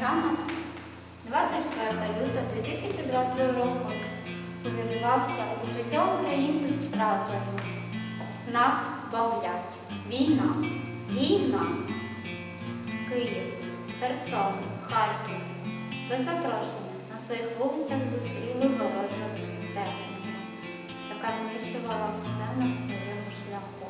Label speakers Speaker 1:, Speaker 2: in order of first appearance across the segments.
Speaker 1: Ранок 24 лютого 2022 року увірвався у життя українців з фразою Нас бавлять. Війна, війна. Київ, Херсон, Харків. Без запрошення на своїх вулицях зустріли ворожу техніку, яка знищувала все на своєму шляху.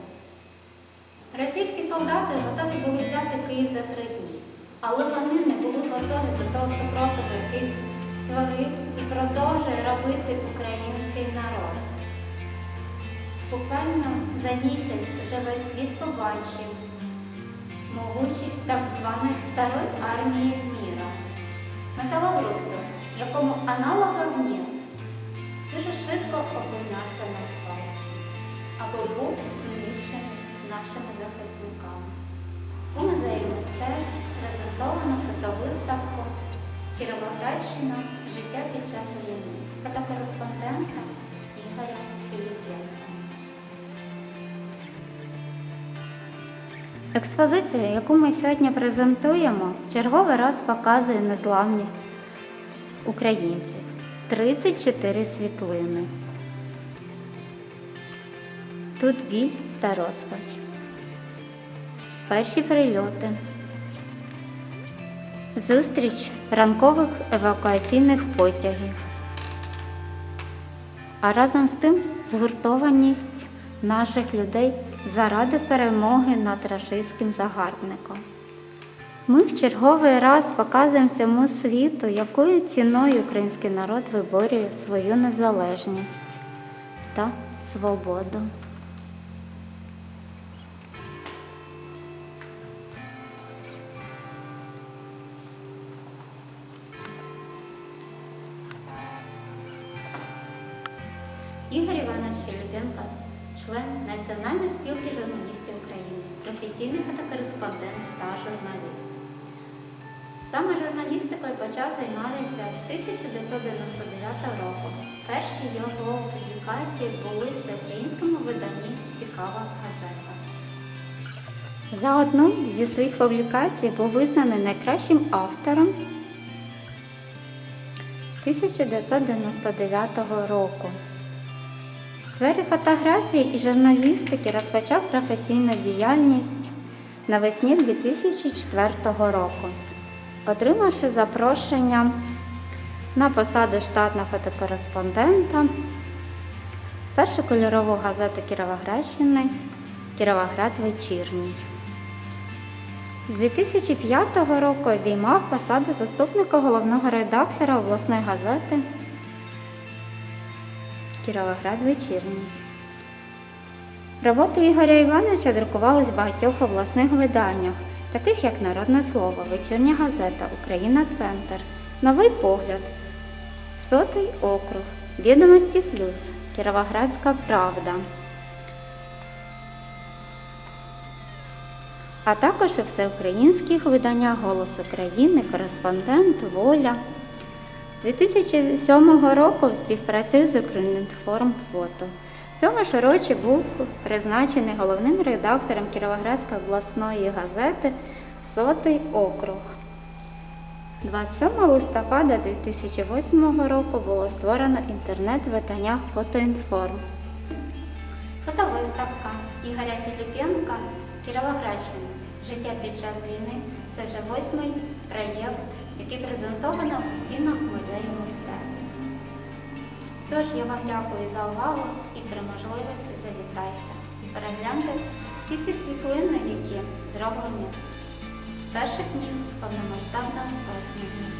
Speaker 1: Російські солдати готові були взяти Київ за три дні, але вони не були готові до того супротиву, який створив і продовжує робити український народ. Буквально за місяць вже весь світ побачив могучість так званої Второї армії міра, металобрухту, якому аналогів нет, дуже швидко опинявся на свалці або був знищений нашими захисниками. У музеї мистецтв презентовано фотовиставку Кіровоградщина Життя під час війни фотокореспондента Ігоря Філіпенка. Експозиція, яку ми сьогодні презентуємо, черговий раз показує незламність українців. 34 світлини. Тут біль та розпач. Перші прильоти. Зустріч ранкових евакуаційних потягів. А разом з тим згуртованість наших людей заради перемоги над рашистським загарбником. Ми в черговий раз показуємо всьому світу, якою ціною український народ виборює свою незалежність та свободу. Ігор Іванович Філіпенко, член Національної спілки журналістів України, професійний фотокореспондент та журналіст. Саме журналістикою почав займатися з 1999 року. Перші його публікації були в всеукраїнському виданні Цікава газета. За одну зі своїх публікацій був визнаний найкращим автором 1999 року. Сфері фотографії і журналістики розпочав професійну діяльність навесні 2004 року, отримавши запрошення на посаду штатного фотокореспондента першу кольорову газету Кіровоградщини Кіровоград Вечірній. З 2005 року обіймав посаду заступника головного редактора обласної газети Кіровоград Вечірній. Роботи Ігоря Івановича друкувались в багатьох обласних виданнях, таких як Народне Слово, Вечірня газета, Україна Центр, Новий погляд, Сотий округ, Відомості Плюс, Кіровоградська Правда. А також у всеукраїнських виданнях Голос України, Кореспондент, Воля. З 2007 року співпрацює з Укрінформ Фото. В цьому ж році був призначений головним редактором Кіровоградської обласної газети Сотий округ. 27 листопада 2008 року було створено інтернет-видання Фотоінформ. Фотовиставка Ігоря Філіпенка Кіровоградщина. Життя під час війни це вже восьмий проєкт, який презентовано у стінах музею. Тож я вам дякую за увагу і при можливості завітайте перегляньте всі ці світлини, які зроблені з перших днів повномасштабного вторгнення.